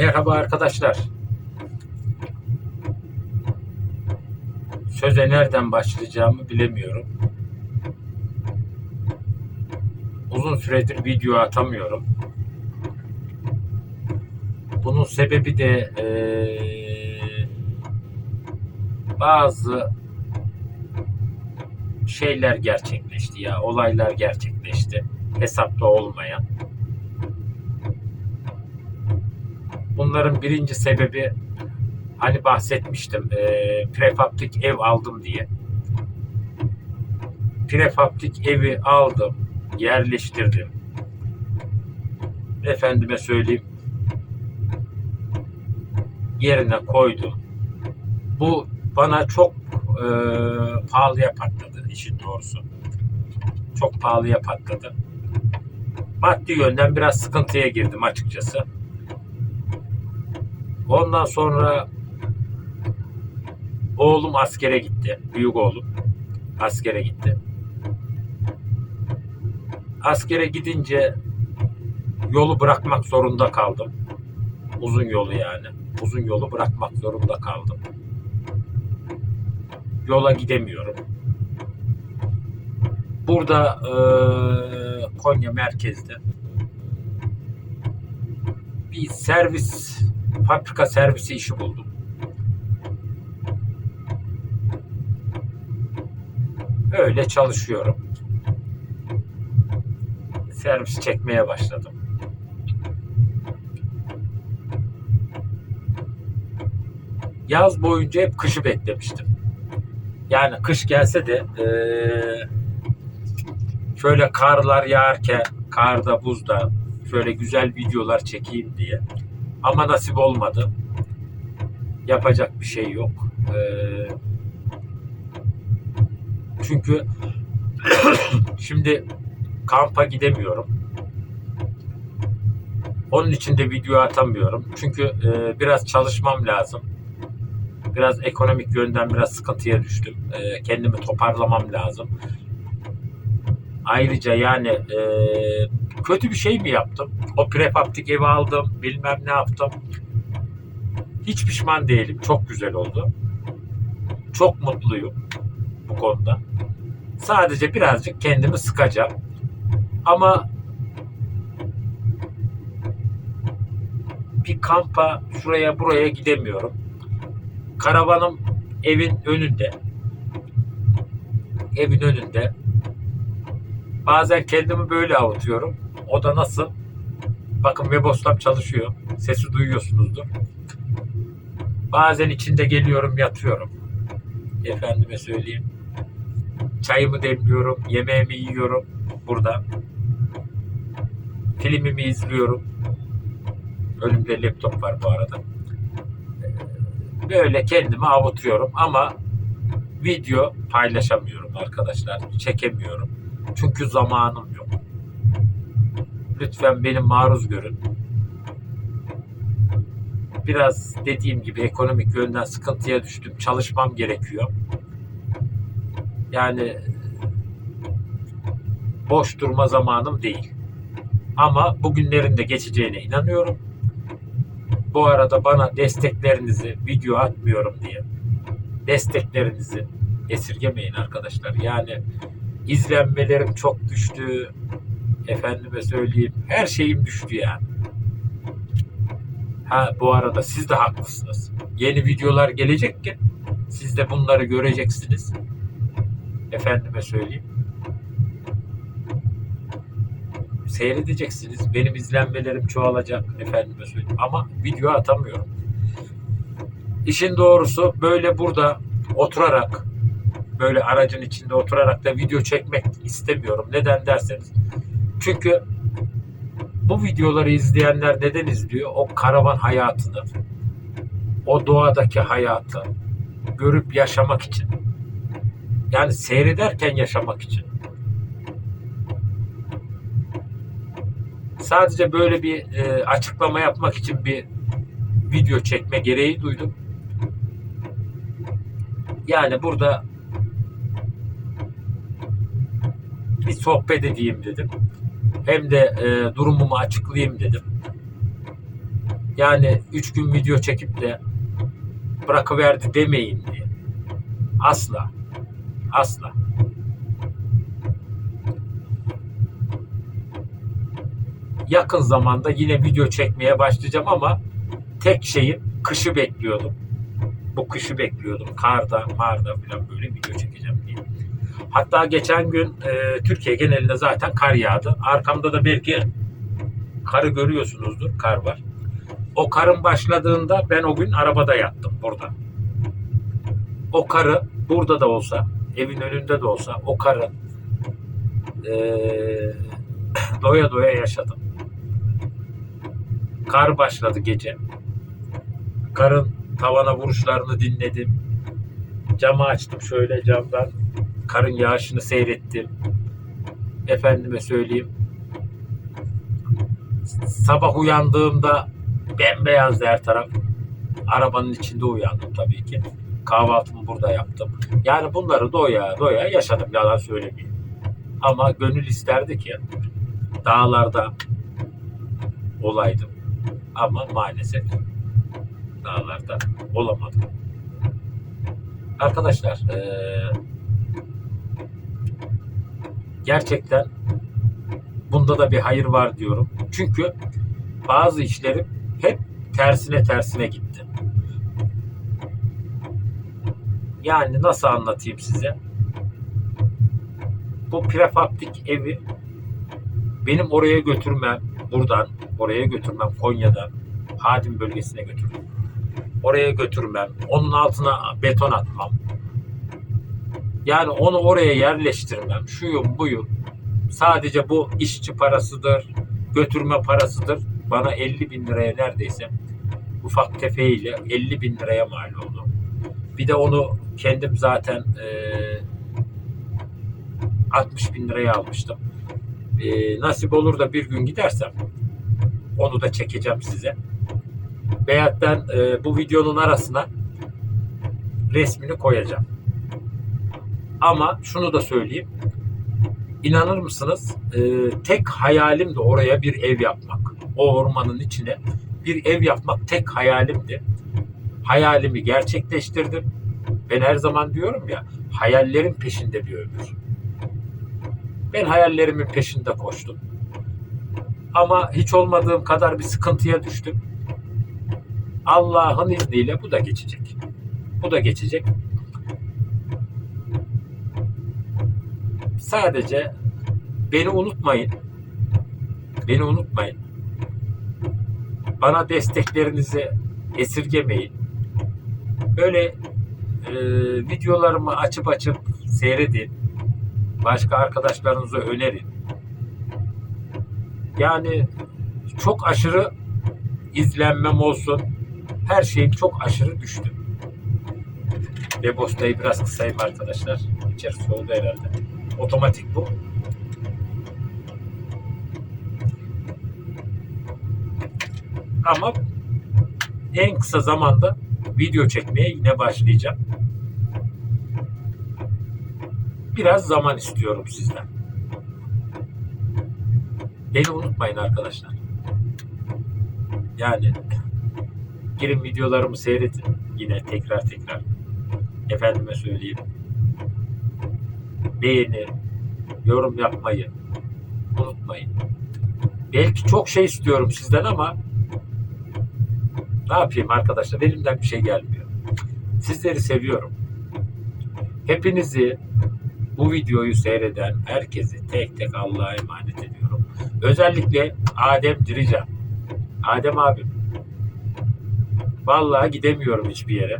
Merhaba arkadaşlar. Söze nereden başlayacağımı bilemiyorum. Uzun süredir video atamıyorum. Bunun sebebi de eee, bazı şeyler gerçekleşti ya, olaylar gerçekleşti. Hesapta olmayan. Bunların birinci sebebi hani bahsetmiştim eee prefabrik ev aldım diye. Prefabrik evi aldım, yerleştirdim. Efendime söyleyeyim yerine koydum. Bu bana çok eee pahalıya patladı işin doğrusu. Çok pahalıya patladı. Maddi yönden biraz sıkıntıya girdim açıkçası. Ondan sonra oğlum askere gitti. Büyük oğlum askere gitti. Askere gidince yolu bırakmak zorunda kaldım. Uzun yolu yani. Uzun yolu bırakmak zorunda kaldım. Yola gidemiyorum. Burada eee, Konya merkezde bir servis fabrika servisi işi buldum. Öyle çalışıyorum. Servis çekmeye başladım. Yaz boyunca hep kışı beklemiştim. Yani kış gelse de eee, şöyle karlar yağarken, karda, buzda şöyle güzel videolar çekeyim diye. Ama nasip olmadı. Yapacak bir şey yok. Ee, çünkü şimdi kampa gidemiyorum. Onun için de video atamıyorum. Çünkü e, biraz çalışmam lazım. Biraz ekonomik yönden biraz sıkıntıya düştüm. E, kendimi toparlamam lazım. Ayrıca yani e, kötü bir şey mi yaptım? O prefabrik evi aldım, bilmem ne yaptım. Hiç pişman değilim. Çok güzel oldu. Çok mutluyum bu konuda. Sadece birazcık kendimi sıkacağım. Ama bir kampa şuraya buraya gidemiyorum. Karavanım evin önünde. Evin önünde. Bazen kendimi böyle avutuyorum. O da nasıl? Bakın Weboslam çalışıyor. Sesi duyuyorsunuzdur. Bazen içinde geliyorum yatıyorum. Efendime söyleyeyim. Çayımı demliyorum. Yemeğimi yiyorum. Burada. Filmimi izliyorum. Önümde laptop var bu arada. Böyle kendimi avutuyorum ama video paylaşamıyorum arkadaşlar. Çekemiyorum. Çünkü zamanım yok. Lütfen beni maruz görün. Biraz dediğim gibi ekonomik yönden sıkıntıya düştüm. Çalışmam gerekiyor. Yani boş durma zamanım değil. Ama bugünlerin de geçeceğine inanıyorum. Bu arada bana desteklerinizi video atmıyorum diye desteklerinizi esirgemeyin arkadaşlar. Yani izlenmelerim çok düştü. Efendime söyleyeyim. Her şeyim düştü yani. Ha bu arada siz de haklısınız. Yeni videolar gelecek ki siz de bunları göreceksiniz. Efendime söyleyeyim. Seyredeceksiniz. Benim izlenmelerim çoğalacak. Efendime söyleyeyim. Ama video atamıyorum. İşin doğrusu böyle burada oturarak böyle aracın içinde oturarak da video çekmek istemiyorum. Neden derseniz. Çünkü bu videoları izleyenler neden izliyor? O karavan hayatını, o doğadaki hayatı görüp yaşamak için. Yani seyrederken yaşamak için. Sadece böyle bir e, açıklama yapmak için bir video çekme gereği duydum. Yani burada bir sohbet edeyim dedim. Hem de e, durumumu açıklayayım dedim. Yani 3 gün video çekip de bırakıverdi demeyin diye. Asla. Asla. Yakın zamanda yine video çekmeye başlayacağım ama tek şeyim kışı bekliyordum. Bu kışı bekliyordum. Karda, marda falan böyle video çekeceğim. Hatta geçen gün e, Türkiye genelinde zaten kar yağdı. Arkamda da belki karı görüyorsunuzdur. Kar var. O karın başladığında ben o gün arabada yattım burada. O karı burada da olsa, evin önünde de olsa o karı e, doya doya yaşadım. Kar başladı gece. Karın tavana vuruşlarını dinledim. Camı açtım şöyle camdan. Karın yağışını seyrettim. Efendime söyleyeyim. Sabah uyandığımda bembeyazdı her taraf. Arabanın içinde uyandım tabii ki. Kahvaltımı burada yaptım. Yani bunları doya doya yaşadım yalan söylemeyeyim. Ama gönül isterdi ki dağlarda olaydım. Ama maalesef dağlarda olamadım. Arkadaşlar eee, gerçekten bunda da bir hayır var diyorum. Çünkü bazı işlerim hep tersine tersine gitti. Yani nasıl anlatayım size? Bu prefabrik evi benim oraya götürmem, buradan oraya götürmem, Konya'dan Hadim bölgesine götürdüm. Oraya götürmem, onun altına beton atmam. Yani onu oraya yerleştirmem, şuyum buyum. Sadece bu işçi parasıdır, götürme parasıdır. Bana 50 bin liraya neredeyse ufak tefeğiyle 50 bin liraya mal oldu. Bir de onu kendim zaten eee 60 bin liraya almıştım. Eee, nasip olur da bir gün gidersem onu da çekeceğim size. Veyahut ben eee, bu videonun arasına resmini koyacağım. Ama şunu da söyleyeyim. İnanır mısınız? Eee, tek hayalim de oraya bir ev yapmak. O ormanın içine bir ev yapmak tek hayalimdi. Hayalimi gerçekleştirdim. Ben her zaman diyorum ya hayallerin peşinde bir ömür. Ben hayallerimin peşinde koştum. Ama hiç olmadığım kadar bir sıkıntıya düştüm. Allah'ın izniyle bu da geçecek. Bu da geçecek. Sadece beni unutmayın. Beni unutmayın. Bana desteklerinizi esirgemeyin. Böyle e, videolarımı açıp açıp seyredin. Başka arkadaşlarınıza önerin. Yani çok aşırı izlenmem olsun. Her şeyim çok aşırı düştü. Lebostayı biraz kısayım arkadaşlar. İçeri soğudu herhalde. Otomatik bu. Ama en kısa zamanda video çekmeye yine başlayacağım. Biraz zaman istiyorum sizden. Beni unutmayın arkadaşlar. Yani girin videolarımı seyredin. Yine tekrar tekrar. Efendime söyleyeyim. Beğeni, yorum yapmayı unutmayın. Belki çok şey istiyorum sizden ama ne yapayım arkadaşlar? Elimden bir şey gelmiyor. Sizleri seviyorum. Hepinizi bu videoyu seyreden herkesi tek tek Allah'a emanet ediyorum. Özellikle Adem Dirican. Adem abim. Vallahi gidemiyorum hiçbir yere.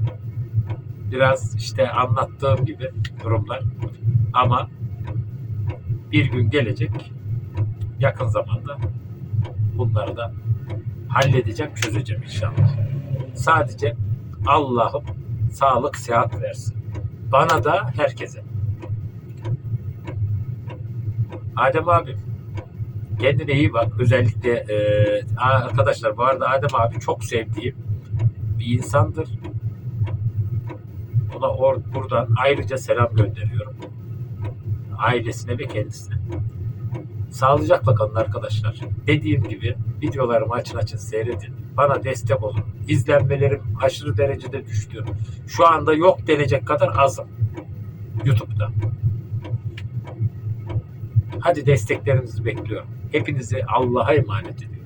Biraz işte anlattığım gibi durumlar. Ama bir gün gelecek yakın zamanda bunları da halledeceğim, çözeceğim inşallah. Sadece Allah'ım sağlık, sıhhat versin. Bana da herkese. Adem abim kendine iyi bak. Özellikle e, arkadaşlar bu arada Adem abi çok sevdiğim bir insandır. Ona or, buradan ayrıca selam gönderiyorum. Ailesine ve kendisine. Sağlıcakla kalın arkadaşlar. Dediğim gibi videolarımı açın açın seyredin. bana destek olun. İzlenmelerim aşırı derecede düştü. Şu anda yok denecek kadar azım. YouTube'da. Hadi desteklerinizi bekliyorum. Hepinizi Allah'a emanet ediyorum.